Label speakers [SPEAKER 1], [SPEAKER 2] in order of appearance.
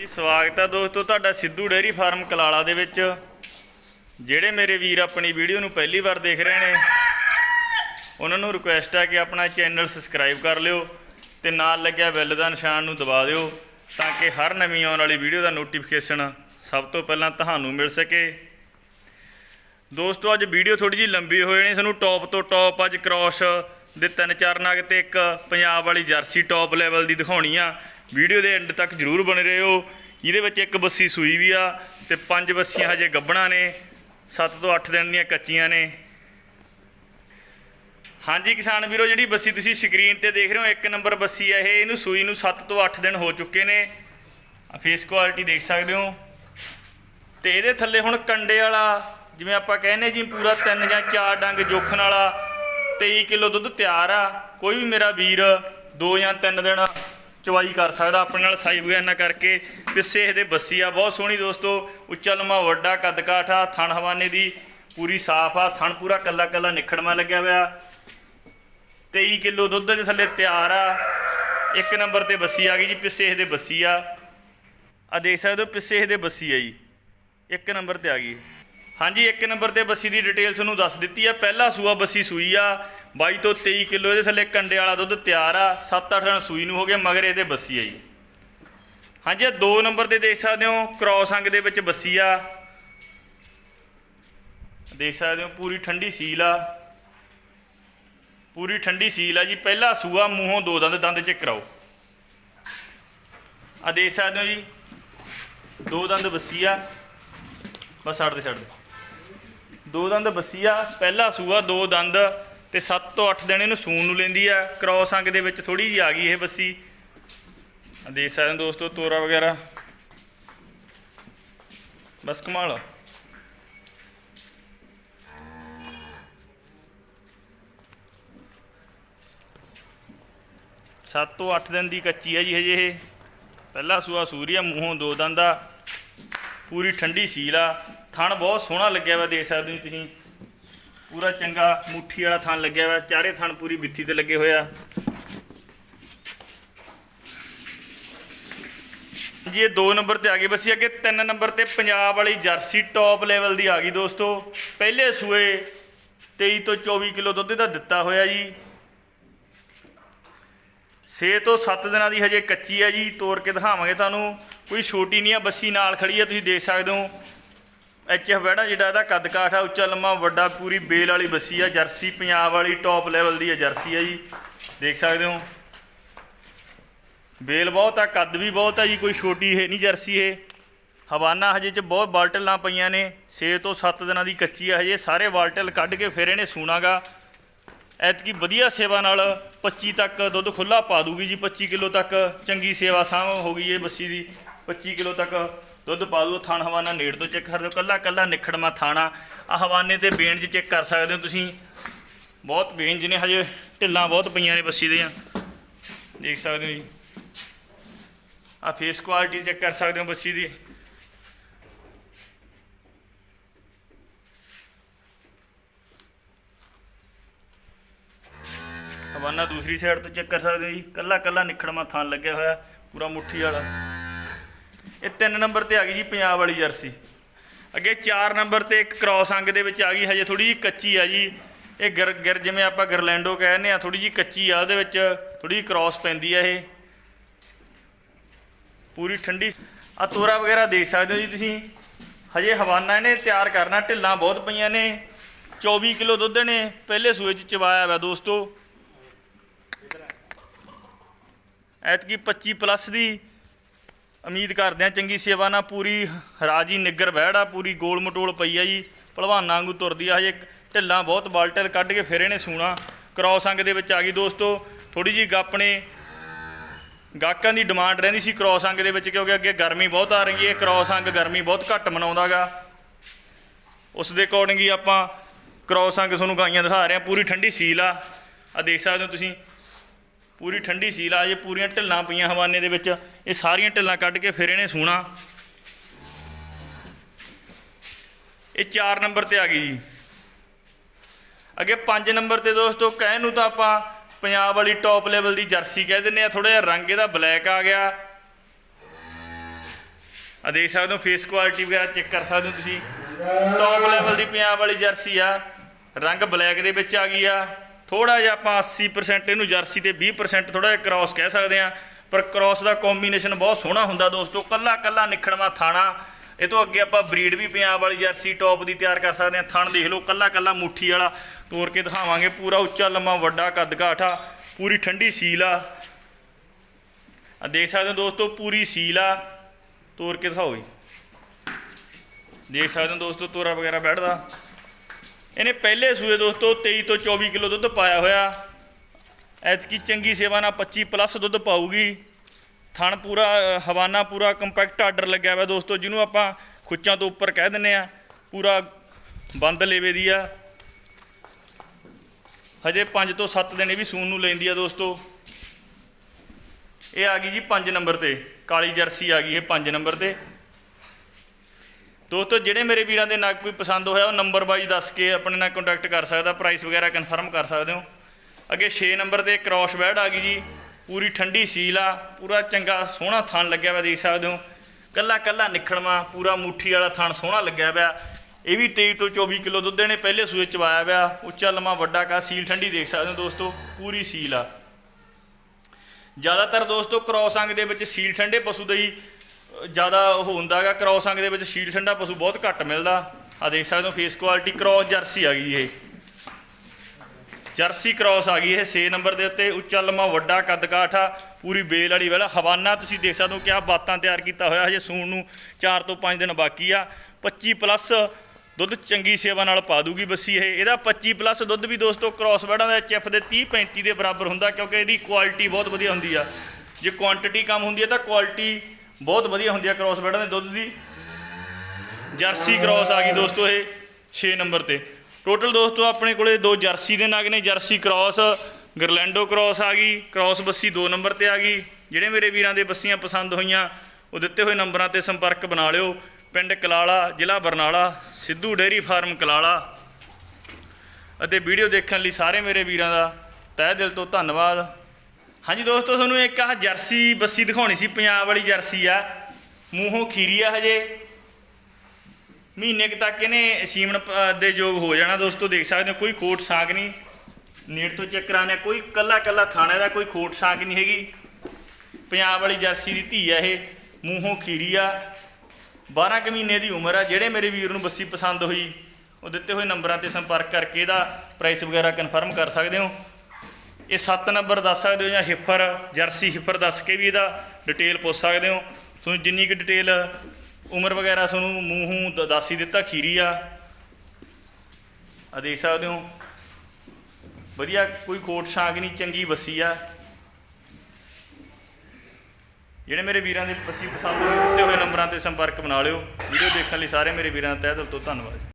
[SPEAKER 1] ਜੀ, ਸਵਾਗਤ ਹੈ ਦੋਸਤੋ ਤੁਹਾਡਾ ਸਿੱਧੂ ਡੇਅਰੀ ਫਾਰਮ ਕਲਾਲਾ ਦੇ ਵਿੱਚ, ਜਿਹੜੇ ਮੇਰੇ ਵੀਰ ਆਪਣੀ ਵੀਡੀਓ ਨੂੰ ਪਹਿਲੀ ਵਾਰ ਦੇਖ ਰਹੇ ਨੇ, ਉਹਨਾਂ ਨੂੰ ਰਿਕੁਐਸਟ ਹੈ ਕਿ ਆਪਣਾ ਚੈਨਲ ਸਬਸਕ੍ਰਾਈਬ ਕਰ ਲਿਓ ਤੇ ਨਾਲ ਲੱਗਿਆ ਬੈਲ ਦਾ ਨਿਸ਼ਾਨ ਨੂੰ ਦਬਾ ਦਿਓ ਤਾਂ ਕਿ ਹਰ ਨਵੀਂ ਆਉਣ ਵਾਲੀ ਵੀਡੀਓ ਦਾ ਨੋਟੀਫਿਕੇਸ਼ਨ ਸਭ ਤੋਂ ਪਹਿਲਾਂ ਤੁਹਾਨੂੰ ਮਿਲ ਸਕੇ। ਦੋਸਤੋ, ਅੱਜ ਵੀਡੀਓ ਥੋੜੀ ਜਿਹੀ ਲੰਬੀ ਹੋ ਜਾਣੀ ਸਾਨੂੰ ਟੌਪ ਤੋਂ ਟੌਪ ਅੱਜ ਕ੍ਰਾਸ ਦੇ ਤਿੰਨ ਚਾਰ ਨਗ ਤੇ ਇੱਕ ਪੰਜਾਬ ਵਾਲੀ ਜਰਸੀ ਟੌਪ ਲੈਵਲ ਦੀ ਦਿਖਾਉਣੀ ਆ। ਵੀਡੀਓ ਦੇ ਐਂਡ ਤੱਕ ਜਰੂਰ ਬਣੇ ਰਹੋ। ਜਿਹਦੇ ਵਿੱਚ ਇੱਕ ਬੱਸੀ ਸੂਈ ਵੀ ਆ ਤੇ ਪੰਜ ਬੱਸੀਆਂ ਹਜੇ ਗੱਬਣਾ ਨੇ। 7 ਤੋਂ 8 ਦਿਨ ਦੀਆਂ ਕੱਚੀਆਂ ਨੇ। ਹਾਂਜੀ ਕਿਸਾਨ ਵੀਰੋ, ਜਿਹੜੀ ਬੱਸੀ ਤੁਸੀਂ ਸਕਰੀਨ ਤੇ ਦੇਖ ਰਹੇ ਹੋ, ਇੱਕ ਨੰਬਰ ਬੱਸੀ ਹੈ ਇਹ। ਇਹਨੂੰ ਸੂਈ ਨੂੰ 7 ਤੋਂ 8 ਦਿਨ ਹੋ ਚੁੱਕੇ ਨੇ। ਫੇਸ ਕੁਆਲਿਟੀ ਦੇਖ ਸਕਦੇ ਹੋ। ਤੇ ਇਹਦੇ ਥੱਲੇ ਹੁਣ ਕੰਡੇ ਵਾਲਾ, ਜਿਵੇਂ ਆਪਾਂ ਕਹਿੰਦੇ ਜੀ, ਪੂਰਾ ਤਿੰਨ ਜਾਂ ਚਾਰ ਡੰਗ ਜੋਖਣ ਵਾਲਾ 23 ਕਿਲੋ ਦੁੱਧ ਤਿਆਰ ਆ। ਕੋਈ ਵੀ ਮੇਰਾ ਵੀਰ ਦੋ ਜਾਂ ਤਿੰਨ ਦਿਨ ਚਵਾਈ ਕਰ ਸਕਦਾ, ਆਪਣੇ ਨਾਲ ਸਾਈ ਵਗੈਰਾ ਕਰਕੇ। ਪਿੱਛੇ ਇਹਦੇ ਬੱਸੀ ਆ, ਬਹੁਤ ਸੋਹਣੀ ਦੋਸਤੋ। ਉੱਚਾ ਲੰਮਾ, ਵੱਡਾ ਕੱਦ ਕਾਠ ਆ, ਥਣ ਹਵਾਨੇ ਦੀ ਪੂਰੀ ਸਾਫ਼ ਆ, ਥਣ ਪੂਰਾ ਕੱਲਾ ਕੱਲਾ ਨਿਖੜਮਾ ਲੱਗਿਆ ਹੋਇਆ। 23 ਕਿਲੋ ਦੁੱਧ ਦੇ ਥੱਲੇ ਤਿਆਰ ਆ। ਇੱਕ ਨੰਬਰ ਤੇ ਬੱਸੀ ਆ ਗਈ ਜੀ, ਪਿੱਛੇ ਇਹਦੇ ਬੱਸੀ ਆ। ਆ ਦੇਖ ਸਕਦੇ ਹੋ, ਪਿੱਛੇ ਇਹਦੇ ਬੱਸੀ ਆ ਜੀ। ਇੱਕ ਨੰਬਰ ਤੇ ਆ ਗਈ। ਹਾਂਜੀ, ਇੱਕ ਨੰਬਰ ਤੇ ਬੱਸੀ ਦੀ ਡਿਟੇਲ ਤੁਹਾਨੂੰ ਦੱਸ ਦਿੱਤੀ ਆ। ਪਹਿਲਾ ਸੂਆ ਬੱਸੀ ਸੂਈ ਆ। 22 ਤੋਂ 23 ਕਿਲੋ ਇਹਦੇ ਥੱਲੇ ਕੰਡੇ ਵਾਲਾ ਦੁੱਧ ਤਿਆਰ ਆ 7-8 ਦਿਨ ਸੂਈ ਨੂੰ ਹੋ ਗਿਆ ਮਗਰ ਇਹਦੇ ਬੱਸੀ ਆ ਜੀ। ਹਾਂਜੀ, ਇਹ ਦੋ ਨੰਬਰ ਤੇ ਦੇਖ ਸਕਦੇ ਹੋ, ਕ੍ਰੋਸ ਅੰਗ ਦੇ ਵਿੱਚ ਬੱਸੀ ਆ। ਦੇਖ ਸਕਦੇ ਹੋ, ਪੂਰੀ ਠੰਡੀ ਸੀਲ ਆ। ਪੂਰੀ ਠੰਡੀ ਸੀਲ ਆ ਜੀ, ਪਹਿਲਾ ਸੂਆ ਮੂੰਹੋਂ ਦੋ ਦੰਦ ਦੰਦ ਚੈੱਕ ਕਰਾਓ। ਆ ਦੇਖ ਸਕਦੇ ਹੋ ਜੀ, ਦੋ ਦੰਦ ਬੱਸੀ ਆ। ਬਸ ਛੱਡ ਦੇ ਛੱਡ ਦੇ। ਦੋ ਦੰਦ ਬੱਸੀ ਆ, ਪਹਿਲਾ ਸੂਆ, ਦੋ ਦੰਦ। ਤੇ 7 ਤੋਂ 8 ਦਿਨ ਇਹਨੂੰ ਸੂਣ ਨੂੰ ਲੈਂਦੀ ਆ, ਕ੍ਰੋਸ ਅੰਗ ਦੇ ਵਿੱਚ ਥੋੜੀ ਜਿਹੀ ਆ ਗਈ ਇਹ ਬੱਸੀ। ਦੇਖ ਸਕਦੇ ਹੋ ਦੋਸਤੋ, ਤੋਰਾ ਵਗੈਰਾ। ਬਸ ਕਮਾਲ ਸੱਤ ਤੋਂ 8 ਦਿਨ ਦੀ ਕੱਚੀ ਹੈ ਜੀ ਹਜੇ ਇਹ। ਪਹਿਲਾ ਸੂਆ ਸੂਰੀਆ, ਮੂੰਹੋਂ ਦੋ ਦੰਦ ਆ। ਪੂਰੀ ਠੰਡੀ ਸੀਲ ਆ। ਥਣ ਬਹੁਤ ਸੋਹਣਾ ਲੱਗਿਆ ਵਾ, ਦੇਖ ਸਕਦੇ ਹੋ ਤੁਸੀਂ। ਪੂਰਾ ਚੰਗਾ ਮੁੱਠੀ ਵਾਲਾ ਥਣ ਲੱਗਿਆ ਹੋਇਆ, ਚਾਰੇ ਥਣ ਪੂਰੀ ਬਿੱਥੀ ਤੇ ਲੱਗੇ ਹੋਇਆ ਜੀ, ਇਹ 2 ਨੰਬਰ ਤੇ ਆ ਗਈ। ਬਸ ਅੱਗੇ 3 ਨੰਬਰ ਤੇ ਪੰਜਾਬ ਵਾਲੀ ਜਰਸੀ ਟੌਪ ਲੈਵਲ ਦੀ ਆ ਗਈ ਦੋਸਤੋ। ਪਹਿਲੇ ਸੂਏ 23 ਤੋਂ 24 ਕਿਲੋ ਦੁੱਧ ਦਾ ਦਿੱਤਾ ਹੋਇਆ ਜੀ। 6 ਤੋਂ 7 ਦਿਨਾਂ ਦੀ ਹਜੇ ਕੱਚੀ ਹੈ ਜੀ ਤੋੜ ਕੇ ਦਿਖਾਵਾਂਗੇ ਤੁਹਾਨੂੰ। ਕੋਈ ਛੋਟੀ ਨਹੀਂ ਆ, ਬੱਸੀ ਨਾਲ ਖੜੀ ਹੈ ਤੁਸੀਂ ਦੇਖ ਸਕਦੇ ਹੋ। ਐਚ ਐਫ ਬੈੜਾ ਜਿਹੜਾ ਇਹਦਾ ਕੱਦ ਕਾਠ ਆ, ਉੱਚਾ, ਲੰਮਾ, ਵੱਡਾ, ਪੂਰੀ ਬੇਲ ਵਾਲੀ ਬੱਸੀ ਆ, ਜਰਸੀ ਪੰਜਾਬ ਵਾਲੀ ਟੌਪ ਲੈਵਲ ਦੀ ਆ ਜਰਸੀ ਆ ਜੀ। ਦੇਖ ਸਕਦੇ ਹੋ। ਬੇਲ ਬਹੁਤ ਆ, ਕੱਦ ਵੀ ਬਹੁਤ ਆ ਜੀ, ਕੋਈ ਛੋਟੀ ਇਹ ਨਹੀਂ ਜਰਸੀ ਇਹ। ਹਵਾਨਾ ਹਜੇ ਚ ਬਹੁਤ ਬਾਲਟਲਾਂ ਪਈਆਂ ਨੇ 6 ਤੋਂ 7 ਦਿਨਾਂ ਦੀ ਕੱਚੀ ਆ ਹਜੇ, ਸਾਰੇ ਬਾਲਟਲ ਕੱਢ ਕੇ ਫਿਰ ਇਹਨੇ ਸੂਣਾਗਾ। ਐਤਕੀ ਵਧੀਆ ਸੇਵਾ ਨਾਲ 25 ਤੱਕ ਦੁੱਧ ਖੁੱਲਾ ਪਾ ਦੂਗੀ ਜੀ 25 ਕਿਲੋ ਤੱਕ। ਚੰਗੀ ਸੇਵਾ ਸਾਂਭ ਹੋ ਗਈ ਇਹ ਬੱਸੀ ਦੀ 25 ਕਿਲੋ ਤੱਕ ਦੁੱਧ ਪਾ ਦੂ ਥਾਣ ਹਵਾਨਾ ਨੇੜ ਤੋਂ ਚੈੱਕ ਕਰ ਦਿਓ। ਕੱਲਾ ਕੱਲਾ ਨਿਖੜਮਾ ਥਾਣਾ ਆ ਹਵਾਨੇ ਤੇ ਬੇਂਜ ਚੈੱਕ ਕਰ ਸਕਦੇ ਹੋ ਤੁਸੀਂ। ਬਹੁਤ ਬੇਂਜ ਨੇ ਹਜੇ ਢਿੱਲਾਂ ਬਹੁਤ ਪਈਆਂ ਨੇ ਬੱਸੀ ਦੀਆਂ। ਦੇਖ ਸਕਦੇ ਹੋ ਜੀ। ਆ ਫੇਸ ਕੁਆਲਿਟੀ ਚੈੱਕ ਕਰ ਸਕਦੇ ਹੋ ਬੱਸੀ ਦੀ। ਹਵਾਨਾ ਦੂਸਰੀ ਸਾਈਡ ਤੋਂ ਚੈੱਕ ਕਰ ਸਕਦੇ ਹੋ ਜੀ। ਕੱਲਾ ਕੱਲਾ ਨਿਖੜਮਾ ਥਾਨ ਲੱਗਿਆ ਹੋਇਆ, ਪੂਰਾ ਮੁੱਠੀ ਵਾਲਾ। ਇਹ 3 ਨੰਬਰ ਤੇ ਆ ਗਈ ਜੀ ਪੰਜਾਬ ਵਾਲੀ ਜਰਸੀ। ਅੱਗੇ 4 ਨੰਬਰ ਤੇ ਇੱਕ ਕ੍ਰਾਸ ਅੰਗ ਦੇ ਵਿੱਚ ਆ ਗਈ, ਹਜੇ ਥੋੜੀ ਜੀ ਕੱਚੀ ਆ ਜੀ। ਇਹ ਗਿਰ ਗਿਰ ਜਿਵੇਂ ਆਪਾਂ ਗਰਲੈਂਡੋ ਕਹਿੰਦੇ ਆ ਥੋੜੀ ਜੀ ਕੱਚੀ ਆ ਉਹਦੇ ਵਿੱਚ ਥੋੜੀ ਜੀ ਕ੍ਰਾਸ ਪੈਂਦੀ ਆ ਇਹ। ਪੂਰੀ ਠੰਡੀ ਆ ਤੋਰਾ ਵਗੈਰਾ ਦੇਖ ਸਕਦੇ ਹੋ ਜੀ ਤੁਸੀਂ। ਹਜੇ ਹਵਾਨਾ ਇਹਨੇ ਤਿਆਰ ਕਰਨਾ, ਢਿੱਲਾਂ ਬਹੁਤ ਪਈਆਂ ਨੇ। 24 ਕਿਲੋ ਦੁੱਧ ਨੇ ਪਹਿਲੇ ਸੂਏ ਚ ਚਵਾਇਆ ਵਾ ਦੋਸਤੋ। ਐਤਕੀ 25 ਪਲੱਸ ਦੀ ਉਮੀਦ ਕਰਦੇ ਆ ਚੰਗੀ ਸੇਵਾ ਨਾਲ ਪੂਰੀ ਰਾਜੀ ਨਿੱਗਰ ਬਹਿੜਾ ਪੂਰੀ ਗੋਲ ਮਟੋਲ ਪਈ ਆ ਜੀ। ਭਲਵਾਨਾਂ ਵਾਂਗੂ ਤੁਰਦੀ ਆ, ਹਜੇ ਢਿੱਲਾਂ ਬਹੁਤ ਬਾਲਟਲ ਕੱਢ ਕੇ ਫਿਰ ਇਹਨੇ ਸੂਣਾ। ਕ੍ਰਾਸ ਅੰਗ ਦੇ ਵਿੱਚ ਆ ਗਈ ਦੋਸਤੋ ਥੋੜੀ ਜੀ ਗੱਪ ਨੇ। ਗਾਹਕਾਂ ਦੀ ਡਿਮਾਂਡ ਰਹਿੰਦੀ ਸੀ ਕ੍ਰਾਸ ਅੰਗ ਦੇ ਵਿੱਚ, ਕਿਉਂਕਿ ਅੱਗੇ ਗਰਮੀ ਬਹੁਤ ਆ ਰਹੀ ਹੈ, ਕ੍ਰਾਸ ਅੰਗ ਗਰਮੀ ਬਹੁਤ ਘੱਟ ਮਨਾਉਂਦਾਗਾ। ਉਸ ਦੇ ਅਕੋਰਡਿੰਗ ਹੀ ਆਪਾਂ ਕ੍ਰਾਸ ਅੰਗ ਤੁਹਾਨੂੰ ਗਾਈਆਂ ਦਿਖਾ ਰਹੇ ਹਾਂ, ਪੂਰੀ ਠੰਡੀ ਸੀਲ ਆ। ਆ ਦੇਖ ਸਕਦੇ ਹੋ ਤੁਸੀਂ ਪੂਰੀ ਠੰਡੀ ਸੀਲ ਆ ਜੇ ਪੂਰੀਆਂ ਢਿੱਲਾਂ ਪਈਆਂ ਹਵਾਨੇ ਦੇ ਵਿੱਚ। ਇਹ ਸਾਰੀਆਂ ਢਿੱਲਾਂ ਕੱਢ ਕੇ ਫਿਰ ਇਹਨੇ ਸੂਣਾ। ਇਹ 4 ਨੰਬਰ ਤੇ ਆ ਗਈ ਜੀ। ਅੱਗੇ 5 ਨੰਬਰ ਤੇ ਦੋਸਤੋ, ਕਹਿਣ ਨੂੰ ਤਾਂ ਆਪਾਂ ਪੰਜਾਬ ਵਾਲੀ ਟੌਪ ਲੈਵਲ ਦੀ ਜਰਸੀ ਕਹਿ ਦਿੰਦੇ ਆ। ਥੋੜਾ ਜਿਹਾ ਰੰਗ ਇਹਦਾ ਬਲੈਕ ਆ ਗਿਆ। ਆ ਦੇਖ ਸਕਦੇ ਹੋ ਫੇਸ ਕੁਆਲਿਟੀ ਵਗੈਰਾ ਚੈੱਕ ਕਰ ਸਕਦੇ ਹੋ ਤੁਸੀਂ। ਟੌਪ ਲੈਵਲ ਦੀ ਪੰਜਾਬ ਵਾਲੀ ਜਰਸੀ ਆ। ਰੰਗ ਬਲੈਕ ਦੇ ਵਿੱਚ ਆ ਗਈ ਆ। ਥੋੜਾ ਜਿਹਾ ਆਪਾਂ 80% ਇਹਨੂੰ ਜਰਸੀ ਤੇ 20% ਥੋੜਾ ਜਿਹਾ ਕ੍ਰਾਸ ਕਹਿ ਸਕਦੇ ਆ ਪਰ ਕ੍ਰਾਸ ਦਾ ਕੰਬੀਨੇਸ਼ਨ ਬਹੁਤ ਸੋਹਣਾ ਹੁੰਦਾ ਦੋਸਤੋ, ਕੱਲਾ ਕੱਲਾ ਨਿਖੜਵਾ ਥਾਣਾ। ਇਹ ਤੋਂ ਅੱਗੇ ਆਪਾਂ ਬਰੀਡ ਵੀ ਪੰਜਾਬ ਵਾਲੀ ਜਰਸੀ ਟੌਪ ਦੀ ਤਿਆਰ ਕਰ ਸਕਦੇ ਆ ਥਣ ਦੇਖ ਲਓ, ਕੱਲਾ ਕੱਲਾ ਮੁੱਠੀ ਵਾਲਾ। ਤੋੜ ਕੇ ਦਿਖਾਵਾਂਗੇ, ਪੂਰਾ ਉੱਚਾ, ਲੰਮਾ, ਵੱਡਾ ਕੱਦ ਕਾਠ ਆ। ਪੂਰੀ ਠੰਡੀ ਸੀਲ ਆ। ਆ ਦੇਖ ਸਕਦੇ ਹੋ ਦੋਸਤੋ, ਪੂਰੀ ਸੀਲ ਆ। ਤੋੜ ਕੇ ਦਿਖਾਓ ਜੀ ਦੇਖ ਸਕਦੇ ਹੋ ਦੋਸਤੋ, ਤੋਰਾ ਵਗੈਰਾ ਬੈਠਦਾ। ਇਹਨੇ ਪਹਿਲੇ ਸੂਏ ਦੋਸਤੋ 23 ਤੋਂ 24 ਕਿਲੋ ਦੁੱਧ ਪਾਇਆ ਹੋਇਆ। ਐਤਕੀ ਚੰਗੀ ਸੇਵਾ ਨਾਲ 25 ਪਲੱਸ ਦੁੱਧ ਪਾਊਗੀ। ਥਣ ਪੂਰਾ ਹਵਾਨਾ ਪੂਰਾ ਕੰਪੈਕਟ ਆਰਡਰ ਲੱਗਿਆ ਹੋਇਆ ਦੋਸਤੋ, ਜਿਹਨੂੰ ਆਪਾਂ ਖੁੱਚਾਂ ਤੋਂ ਉੱਪਰ ਕਹਿ ਦਿੰਨੇ ਆ ਪੂਰਾ ਬੰਦ ਲੇਵੇ ਦੀ ਆ। ਹਜੇ 5 ਤੋਂ 7 ਦਿਨ ਇਹ ਵੀ ਸੂਨ ਨੂੰ ਲੈਂਦੀ ਆ ਦੋਸਤੋ। ਇਹ ਆ ਗਈ ਜੀ 5 ਨੰਬਰ ਤੇ, ਕਾਲੀ ਜਰਸੀ ਆ ਗਈ ਇਹ 5 ਨੰਬਰ ਤੇ। ਦੋਸਤੋ, ਜਿਹੜੇ ਮੇਰੇ ਵੀਰਾਂ ਦੇ ਨਗ ਕੋਈ ਪਸੰਦ ਹੋਇਆ, ਉਹ ਨੰਬਰ ਵਾਈਜ਼ ਦੱਸ ਕੇ ਆਪਣੇ ਨਾਲ ਕੰਟੈਕਟ ਕਰ ਸਕਦਾ ਪ੍ਰਾਈਸ ਵਗੈਰਾ ਕਨਫਰਮ ਕਰ ਸਕਦੇ ਹੋ। ਅੱਗੇ 6 ਨੰਬਰ ਤੇ ਕ੍ਰੋਸ ਬੈਡ ਆ ਗਈ ਜੀ। ਪੂਰੀ ਠੰਡੀ ਸੀਲ ਆ, ਪੂਰਾ ਚੰਗਾ ਸੋਹਣਾ ਥਣ ਲੱਗਿਆ ਹੋਇਆ ਦੇਖ ਸਕਦੇ ਹੋ। ਕੱਲਾ ਕੱਲਾ ਨਿਖੜਵਾ, ਪੂਰਾ ਮੁੱਠੀ ਵਾਲਾ ਥਣ ਸੋਹਣਾ ਲੱਗਿਆ ਹੋਇਆ ਇਹ ਵੀ 23 ਤੋਂ 24 ਕਿਲੋ ਦੁੱਧ ਨੇ ਪਹਿਲੇ ਸੂਏ ਚਵਾਇਆ ਵਾਇਆ ਹੋਇਆ ਉੱਚਾ ਲੰਮਾ ਵੱਡਾ ਕਾ ਸੀਲ ਠੰਡੀ ਦੇਖ ਸਕਦੇ ਹੋ ਦੋਸਤੋ, ਪੂਰੀ ਸੀਲ ਆ। ਜ਼ਿਆਦਾਤਰ ਦੋਸਤੋ ਕ੍ਰੋਸ ਅੰਗ ਦੇ ਵਿੱਚ ਸੀਲ ਠੰਡੇ ਪਸ਼ੂ ਦੇ ਹੀ ਜ਼ਿਆਦਾ ਉਹ ਹੁੰਦਾਗਾ ਕ੍ਰੋਸ ਅੰਗ ਦੇ ਵਿੱਚ ਸੀਲ ਠੰਡਾ ਪਸ਼ੂ ਬਹੁਤ ਘੱਟ ਮਿਲਦਾ। ਆ ਦੇਖ ਸਕਦੇ ਹੋ ਫੇਸ ਕੁਆਲਿਟੀ ਕ੍ਰੋਸ ਜਰਸੀ ਆ ਗਈ ਇਹ। ਜਰਸੀ ਕ੍ਰੋਸ ਆ ਗਈ ਇਹ 6 ਨੰਬਰ ਦੇ ਉੱਤੇ, ਉੱਚਾ, ਲੰਮਾ, ਵੱਡਾ, ਕੱਦ ਕਾਠ ਆ ਪੂਰੀ ਬੇਲ ਵਾਲੀ ਵੈਲ। ਹਵਾਨਾ ਤੁਸੀਂ ਦੇਖ ਸਕਦੇ ਹੋ ਕਿਆ ਬਾਤਾਂ ਤਿਆਰ ਕੀਤਾ ਹੋਇਆ, ਹਜੇ ਸੂਣ ਨੂੰ 4 ਤੋਂ 5 ਦਿਨ ਬਾਕੀ ਆ। 25 ਪਲੱਸ ਦੁੱਧ ਚੰਗੀ ਸੇਵਾ ਨਾਲ ਪਾ ਦੂਗੀ ਬੱਸੀ ਇਹ। ਇਹਦਾ 25 ਪਲੱਸ ਦੁੱਧ ਵੀ ਦੋਸਤੋ ਕ੍ਰੋਸ ਬੈਡਾਂ ਦਾ ਐਚਐਫ ਦੇ 30 35 ਦੇ ਬਰਾਬਰ ਹੁੰਦਾ, ਕਿਉਂਕਿ ਇਹਦੀ ਕੁਆਲਿਟੀ ਬਹੁਤ ਵਧੀਆ ਹੁੰਦੀ ਆ। ਜੇ ਕੁਆਂਟੀਟੀ ਕਮ ਹੁੰਦੀ ਹੈ ਤਾਂ ਕੁਆਲਿਟੀ ਬਹੁਤ ਵਧੀਆ ਹੁੰਦੀ ਆ ਕ੍ਰੋਸ ਬੈਡਾਂ ਦੇ ਦੁੱਧ ਦੀ। ਜਰਸੀ ਕ੍ਰਾਸ ਆ ਗਈ ਦੋਸਤੋ ਇਹ 6 ਨੰਬਰ ਤੇ। ਟੋਟਲ ਦੋਸਤੋ ਆਪਣੇ ਕੋਲੇ ਦੋ ਜਰਸੀ ਦੇ ਨਗ ਨੇ, ਜਰਸੀ ਕ੍ਰਾਸ ਗਰਲੈਂਡੋ ਕ੍ਰਾਸ ਆ ਗਈ ਕ੍ਰਾਸ ਬੱਸੀ 2 ਨੰਬਰ ਤੇ ਆ ਗਈ। ਜਿਹੜੇ ਮੇਰੇ ਵੀਰਾਂ ਦੇ ਬੱਸੀਆਂ ਪਸੰਦ ਹੋਈਆਂ, ਉਹ ਦਿੱਤੇ ਹੋਏ ਨੰਬਰਾਂ ਤੇ ਸੰਪਰਕ ਬਣਾ ਲਿਓ। ਪਿੰਡ ਕਲਾਲਾ, ਜ਼ਿਲ੍ਹਾ ਬਰਨਾਲਾ, ਸਿੱਧੂ ਡੇਅਰੀ ਫਾਰਮ ਕਲਾਲਾ। ਅਤੇ ਵੀਡੀਓ ਦੇਖਣ ਲਈ ਸਾਰੇ ਮੇਰੇ ਵੀਰਾਂ ਦਾ ਤਹਿ ਦਿਲ ਤੋਂ ਧੰਨਵਾਦ। ਹਾਂਜੀ ਦੋਸਤੋ, ਤੁਹਾਨੂੰ ਇੱਕ ਆਹ ਜਰਸੀ ਬੱਸੀ ਦਿਖਾਉਣੀ ਸੀ, ਪੰਜਾਬ ਵਾਲੀ ਜਰਸੀ ਆ। ਮੂੰਹੋਂ ਖੀਰੀ ਆ ਹਜੇ। ਮਹੀਨੇ ਕੁ ਤੱਕ ਇਹਨੇ ਸੀਮਣ ਦੇ ਯੋਗ ਹੋ ਜਾਣਾ ਦੋਸਤੋ, ਦੇਖ ਸਕਦੇ ਹੋ, ਕੋਈ ਖੋਟ ਸਾਗ ਨਹੀਂ। ਨੇੜ ਤੋਂ ਚੈੱਕ ਕਰਾਣੇ ਕੋਈ ਕੱਲਾ ਕੱਲਾ ਥਾਣੇ ਦਾ ਕੋਈ ਖੋਟ ਸਾਗ ਨਹੀਂ ਹੈਗੀ। ਪੰਜਾਬ ਵਾਲੀ ਜਰਸੀ ਦੀ ਧੀ ਆ ਇਹ, ਮੂੰਹੋਂ ਖੀਰੀ ਆ। 12 ਕੁ ਮਹੀਨੇ ਦੀ ਉਮਰ ਆ, ਜਿਹੜੇ ਮੇਰੇ ਵੀਰ ਨੂੰ ਬੱਸੀ ਪਸੰਦ ਹੋਈ, ਉਹ ਦਿੱਤੇ ਹੋਏ ਨੰਬਰਾਂ ਤੇ ਸੰਪਰਕ ਕਰਕੇ ਇਹਦਾ ਪ੍ਰਾਈਸ ਵਗੈਰਾ ਕਨਫਰਮ ਕਰ ਸਕਦੇ ਹੋ। ਇਹ 7 ਨੰਬਰ ਦੱਸ ਸਕਦੇ ਹੋ ਜਾਂ ਹਿਫਰ ਜਰਸੀ ਹਿਫਰ ਦੱਸ ਕੇ ਵੀ ਇਹਦਾ ਡਿਟੇਲ ਪੁੱਛ ਸਕਦੇ ਹੋ। ਤੁਹਾਨੂੰ ਜਿੰਨੀ ਕੁ ਡਿਟੇਲ ਉਮਰ ਵਗੈਰਾ ਤੁਹਾਨੂੰ ਮੂੰਹੋਂ ਦ- ਦੱਸ ਹੀ ਦਿੱਤਾ, ਖੀਰੀ ਆ। ਆ ਦੇਖ ਸਕਦੇ ਹੋ। ਵਧੀਆ, ਕੋਈ ਕੋਟ ਸ਼ਾਂਕ ਨਹੀਂ, ਚੰਗੀ ਬੱਸੀ ਆ। ਜਿਹੜੇ ਮੇਰੇ ਵੀਰਾਂ ਦੇ ਬੱਸੀ ਪਸੰਦ ਹੋਏ ਦਿੱਤੇ ਹੋਏ ਨੰਬਰਾਂ ਤੇ ਸੰਪਰਕ ਬਣਾ ਲਿਓ। ਵੀਡੀਓ ਦੇਖਣ ਲਈ ਸਾਰੇ ਮੇਰੇ ਵੀਰਾਂ ਦਾ ਤਹਿ ਦਿਲ ਤੋਂ ਧੰਨਵਾਦ।